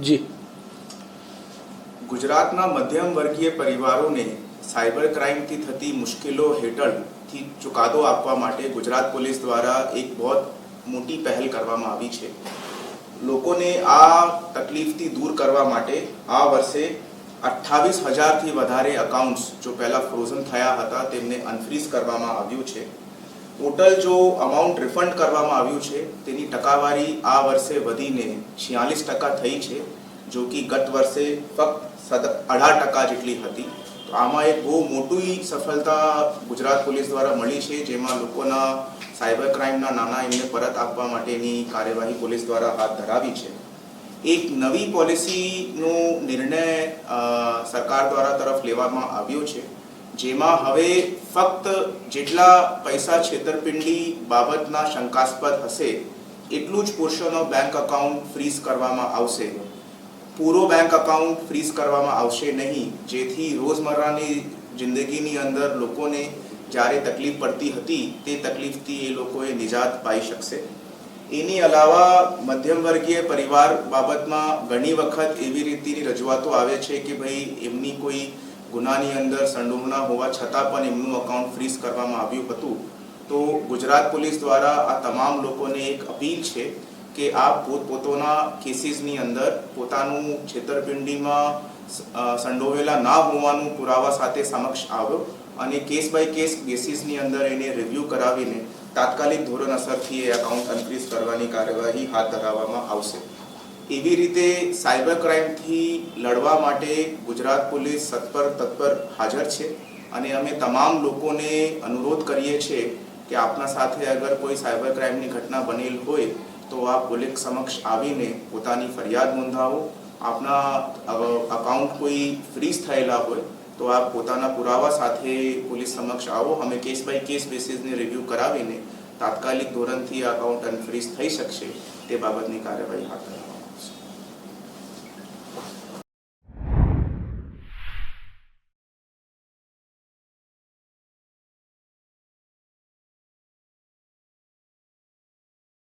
જી. ગુજરાતના મધ્યમ વર્ગીય પરિવારોને સાયબર ક્રાઇમથી થતી મુશ્કેલો હેઠળથી ચુકાદો આપવા માટે ગુજરાત પોલીસ દ્વારા એક બહુ મોટી પહેલ કરવામાં આવી છે. લોકોને આ તકલીફથી દૂર કરવા માટે આ વર્ષે અઠ્ઠાવીસ હજારથી વધારે અકાઉન્ટ્સ જો પહેલાં ફ્રોઝન થયા હતા, તેમને અનફ્રીઝ કરવામાં આવ્યું છે. ટોટલ જો અમાઉન્ટ રિફંડ કરવામાં આવ્યું છે, તેની ટકાવારી આ વર્ષે વધીને છિયાલીસ ટકા થઈ છે, જો કે ગત વર્ષે ફક્ત અઢાર ટકા જેટલી હતી. તો આમાં એક બહુ મોટી સફળતા ગુજરાત પોલીસ દ્વારા મળી છે, જેમાં લોકોના સાયબર ક્રાઇમના નાણાં એમને પરત આપવા માટેની કાર્યવાહી પોલીસ દ્વારા હાથ ધરાવી છે. એક નવી પોલિસીનો નિર્ણય સરકાર દ્વારા તરફ લેવામાં આવ્યો છે. જેમાં હવે ફક્ત જેટલા પૈસા છેતરપિંડી બાબતના શંકાસ્પદ હશે, એટલું જ પોર્શનનો બેંક અકાઉન્ટ ફ્રીઝ કરવામાં આવશે. પૂરો બેંક અકાઉન્ટ ફ્રીઝ કરવામાં આવશે નહીં, જેથી રોજમર્રાની જિંદગીની અંદર લોકોને જ્યારે તકલીફ પડતી હતી, તે તકલીફથી એ લોકોએ નિજાત પાઈ શકશે. એની અલાવા મધ્યમ વર્ગીય પરિવાર બાબતમાં ઘણી વખત એવી રીતની રજૂઆતો આવે છે કે ભાઈ એમની કોઈ ગુનાની અંદર સંડોવના હોવા છતાં પણ એમનું અકાઉન્ટ ફ્રીઝ કરવામાં આવ્યું હતું. તો ગુજરાત પોલીસ દ્વારા આ તમામ લોકોને એક અપીલ છે કે આપ પોતપોતાના કેસીસની અંદર પોતાનું છેતરપિંડીમાં સંડોવેલા ના હોવાનું પુરાવા સાથે સમક્ષ આવ્યો અને કેસ બાય કેસ બેસિસની અંદર એને રિવ્યૂ કરાવીને તાત્કાલિક ધોરણ અસરથી એ એકાઉન્ટ અનફ્રીઝ કરવાની કાર્યવાહી હાથ ધરાવવામાં આવશે. એવી રીતે સાયબર ક્રાઇમથી લડવા માટે ગુજરાત પોલીસ સત્પર તત્પર હાજર છે અને અમે તમામ લોકોને અનુરોધ કરીએ છીએ કે આપના સાથે અગર કોઈ સાયબર ક્રાઇમની ઘટના બનેલ હોય તો આપ પોલીસ સમક્ષ આવીને પોતાની ફરિયાદ નોંધાવો. આપના અકાઉન્ટ કોઈ ફ્રીઝ થયેલા હોય તો આપ પોતાના પુરાવા સાથે પોલીસ સમક્ષ આવો. અમે કેસ બાય કેસ બેસિસને રિવ્યૂ કરાવીને તાત્કાલિક ધોરણથી અકાઉન્ટ અનફ્રીઝ થઈ શકશે તે બાબતની કાર્યવાહી હાથ ધરવામાં